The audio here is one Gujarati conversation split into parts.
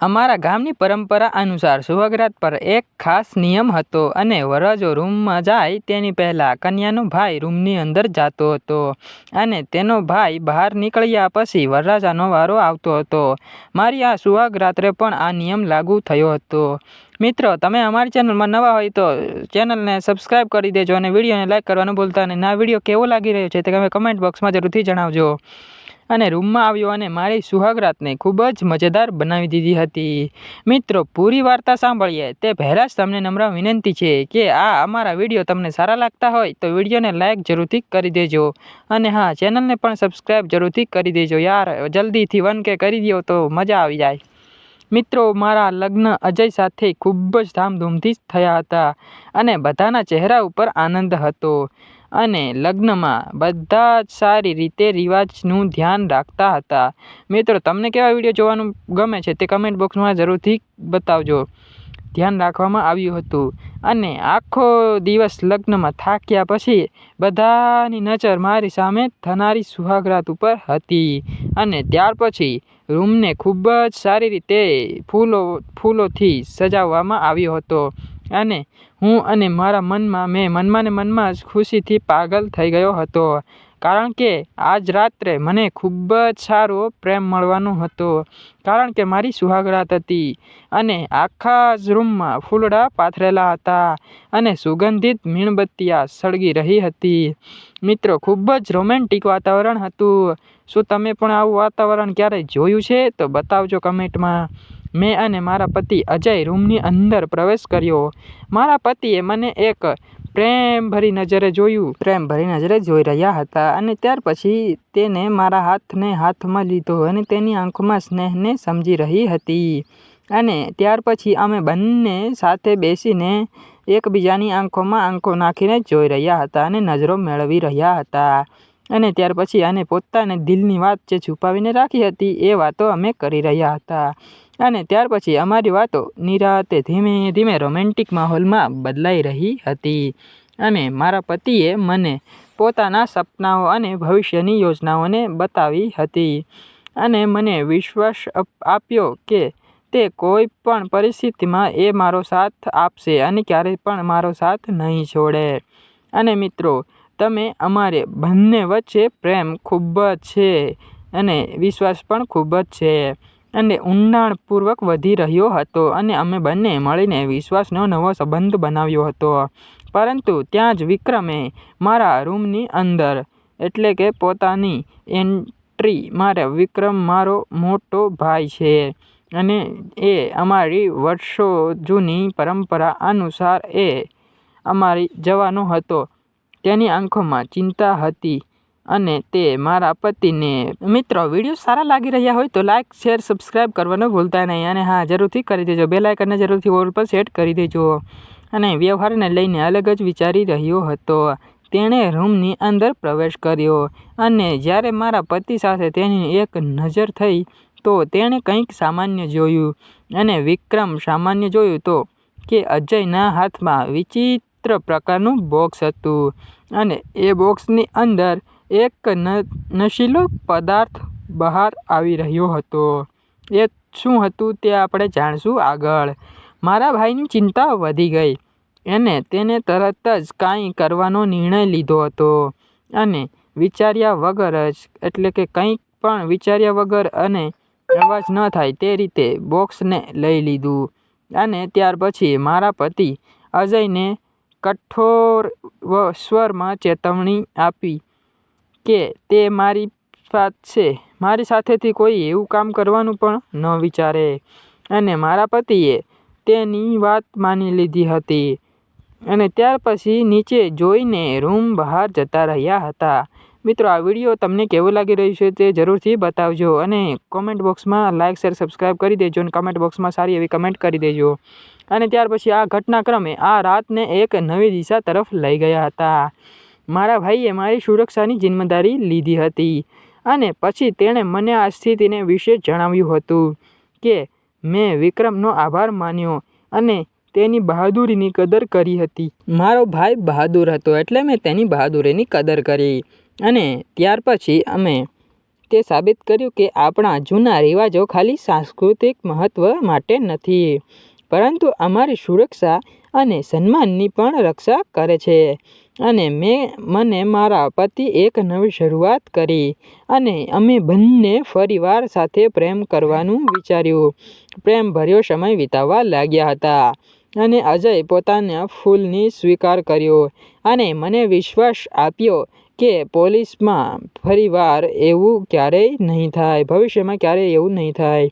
અમારા ગામની પરંપરા અનુસાર સુહાગરાત પર એક ખાસ નિયમ હતો અને વરરાજો રૂમમાં જાય તેની પહેલાં કન્યાનો ભાઈ રૂમની અંદર જતો હતો અને તેનો ભાઈ બહાર નીકળ્યા પછી વરરાજાનો વારો આવતો હતો. મારી આ સુહાગ રાત્રે પણ આ નિયમ લાગુ થયો હતો. મિત્રો, તમે અમારી ચેનલમાં નવા હોય તો ચેનલને સબસ્ક્રાઈબ કરી દેજો અને વિડીયોને લાઈક કરવાનું ભૂલતા નહીં. આ વીડિયો કેવો લાગી રહ્યો છે તે તમે કમેન્ટ બોક્સમાં જરૂરથી જણાવજો. અને રૂમમાં આવ્યો અને મારી સુહાગરાતને ખૂબ જ મજેદાર બનાવી દીધી હતી. મિત્રો, પૂરી વાર્તા સાંભળીએ. તે પહેલાં જ તમને નમ્ર વિનંતી છે કે આ અમારા વીડિયો તમને સારા લાગતા હોય તો વિડીયોને લાઇક જરૂરથી કરી દેજો. અને હા, ચેનલને પણ સબસ્ક્રાઈબ જરૂરથી કરી દેજો યાર. જલ્દીથી વન કે કરી દો તો મજા આવી જાય. મિત્રો, મારા લગ્ન અજય સાથે ખૂબ જ ધામધૂમથી થયા હતા અને બધાના ચહેરા ઉપર આનંદ હતો. અને લગ્નમાં બધા જ સારી રીતે રિવાજનું ધ્યાન રાખતા હતા. મિત્રો, તમને કેવા વીડિયો જોવાનું ગમે છે તે કમેન્ટ બોક્સમાં જરૂરથી બતાવજો. ધ્યાન રાખવામાં આવ્યું હતું. અને આખો દિવસ લગ્નમાં થાક્યા પછી બધાની નજર મારી સામે થનારી સુહાગરાત ઉપર હતી. અને ત્યાર પછી રૂમને ખૂબ જ સારી રીતે ફૂલો, ફૂલોથી સજાવવામાં આવ્યો હતો. અને હું અને મારા મનમાં, મેં મનમાં ને મનમાં જ ખુશીથી પાગલ થઈ ગયો હતો. કારણ કે આજ રાત્રે મને ખૂબ જ સારો પ્રેમ મળવાનો હતો. કારણ કે મારી સુહાગરાત હતી અને આખા જ રૂમમાં ફૂલડા પાથરેલા હતા અને સુગંધિત મીણબત્તિયા સળગી રહી હતી. મિત્રો, ખૂબ જ રોમેન્ટિક વાતાવરણ હતું. શું તમે પણ આવું વાતાવરણ ક્યારેય જોયું છે? તો બતાવજો કમેન્ટમાં. મેં અને મારા પતિ અજય રૂમની અંદર પ્રવેશ કર્યો. મારા પતિએ મને એક પ્રેમભરી નજરે જોયું. પ્રેમભરી નજરે જોઈ રહ્યા હતા અને ત્યાર પછી તેને મારા હાથને હાથમાં લીધો અને તેની આંખોમાં સ્નેહને સમજી રહી હતી. અને ત્યાર પછી અમે બંને સાથે બેસીને એકબીજાની આંખોમાં આંખો નાખીને જોઈ રહ્યા હતા અને નજરો મેળવી રહ્યા હતા. અને ત્યાર પછી આને પોતાને દિલની વાત જે છુપાવીને રાખી હતી, એ વાતો અમે કરી રહ્યા હતા. અને ત્યાર પછી અમારી વાતો નિરાતે ધીમે ધીમે રોમેન્ટિક માહોલમાં બદલાઈ રહી હતી. અને મારા પતિએ મને પોતાના સપનાઓ અને ભવિષ્યની યોજનાઓને બતાવી હતી. અને મને વિશ્વાસ આપ્યો કે તે કોઈ પણ પરિસ્થિતિમાં એ મારો સાથ આપશે અને ક્યારેય પણ મારો સાથ નહીં છોડે. અને મિત્રો તમે અમારે બંને વચ્ચે પ્રેમ ખૂબ જ છે અને વિશ્વાસ પણ ખૂબ જ છે. અને ઊંડાણપૂર્વક વધી રહ્યો હતો અને અમે બંને મળીને વિશ્વાસનો નવો સંબંધ બનાવ્યો હતો. પરંતુ ત્યાં જ વિક્રમે મારા રૂમની અંદર, એટલે કે પોતાની એન્ટ્રી મારે વિક્રમ મારો મોટો ભાઈ છે અને એ અમારી વર્ષો જૂની પરંપરા અનુસાર એ અમારી જવાનો હતો. તેની આંખોમાં ચિંતા હતી અને તે મારા પતિને મિત્રો, વીડિયો સારા લાગી રહ્યા હોય તો લાઇક શેર સબસ્ક્રાઈબ કરવાનું ભૂલતા નહીં અને હા, જરૂરથી કરી દેજો. બે લાઇકને જરૂરથી ઓલ પર સેટ કરી દેજો. અને વ્યવહારને લઈને અલગ જ વિચારી રહ્યો હતો. તેણે રૂમની અંદર પ્રવેશ કર્યો અને જ્યારે મારા પતિ સાથે તેની એક નજર થઈ તો તેણે કંઈક સામાન્ય જોયું અને વિક્રમ સામાન્ય જોયું તો કે અજયના હાથમાં વિચિત્ર પ્રકારનું બોક્સ હતું. અને એ બોક્સની અંદર એક નશીલો પદાર્થ બહાર આવી રહ્યો હતો. એ શું હતું તે આપણે જાણશું આગળ. મારા ભાઈની ચિંતા વધી ગઈ. એને તેને તરત જ કાંઈ કરવાનો નિર્ણય લીધો હતો અને વિચાર્યા વગર જ, એટલે કે કંઈક પણ વિચાર્યા વગર અને અવાજ ન થાય તે રીતે બોક્સને લઈ લીધું. અને ત્યાર પછી મારા પતિ અજયને કઠોર સ્વરમાં ચેતવણી આપી કે તે મારી વાત છે. મારી સાથેથી કોઈ એવું કામ કરવાનું પણ ન વિચારે અને મારા પતિએ તેની વાત માની લીધી હતી. અને ત્યાર પછી નીચે જોઈને રૂમ બહાર જતા રહ્યા હતા. મિત્રો, આ વીડિયો તમને કેવું લાગી રહ્યું છે તે જરૂરથી બતાવજો અને કોમેન્ટ બોક્સમાં લાઇક શેર સબસ્ક્રાઈબ કરી દેજો અને કમેન્ટ બોક્સમાં સારી એવી કમેન્ટ કરી દેજો. અને ત્યાર પછી આ ઘટનાક્રમે આ રાતને એક નવી દિશા તરફ લઈ ગયા હતા. મારા ભાઈએ મારી સુરક્ષાની જિમ્મેદારી લીધી હતી અને પછી તેણે મને આ સ્થિતિને વિશે જણાવ્યું હતું કે મેં વિક્રમનો આભાર માન્યો અને તેની બહાદુરીની કદર કરી હતી. મારો ભાઈ બહાદુર હતો એટલે મેં તેની બહાદુરીની કદર કરી. અને ત્યાર પછી અમે તે સાબિત કર્યું કે આપણા જૂના રિવાજો ખાલી સાંસ્કૃતિક મહત્ત્વ માટે નથી, પરંતુ અમારી સુરક્ષા અને સન્માનની પણ રક્ષા કરે છે. અને મેં, મને મારા પતિ એક નવી શરૂઆત કરી અને અમે બંને ફરીવાર સાથે પ્રેમ કરવાનું વિચાર્યું. પ્રેમભર્યો સમય વિતાવવા લાગ્યા હતા અને અજય પોતાના ફૂલની સ્વીકાર કર્યો અને મને વિશ્વાસ આપ્યો કે પોલીસમાં ફરીવાર એવું ક્યારેય નહીં થાય, ભવિષ્યમાં ક્યારેય એવું નહીં થાય.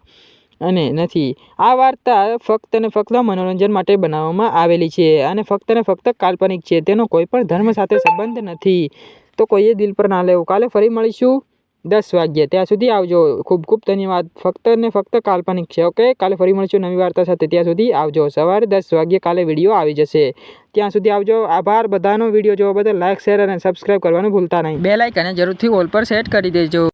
અને નથી. આ વાર્તા ફક્ત ને ફક્ત મનોરંજન માટે બનાવવામાં આવેલી છે અને ફક્ત ને ફક્ત કાલ્પનિક છે. તેનો કોઈ પણ ધર્મ સાથે સંબંધ નથી. તો કોઈએ દિલ પર ના લેવું. કાલે ફરી મળીશું. દસ વાગ્યે. ત્યાં સુધી આવજો. ખૂબ ખૂબ ધન્યવાદ. ફક્ત ને ફક્ત કાલ્પનિક છે, ઓકે? કાલે ફરી મળીશું નવી વાર્તા સાથે. ત્યાં સુધી આવજો. સવારે દસ વાગ્યે કાલે વીડિયો આવી જશે. ત્યાં સુધી આવજો. આભાર. બધાનો વીડિયો જોવા બદલ લાઇક શેર અને સબસ્ક્રાઈબ કરવાનું ભૂલતા નહીં. બે લાઇક અને જરૂરથી ઓલ પર સેટ કરી દેજો.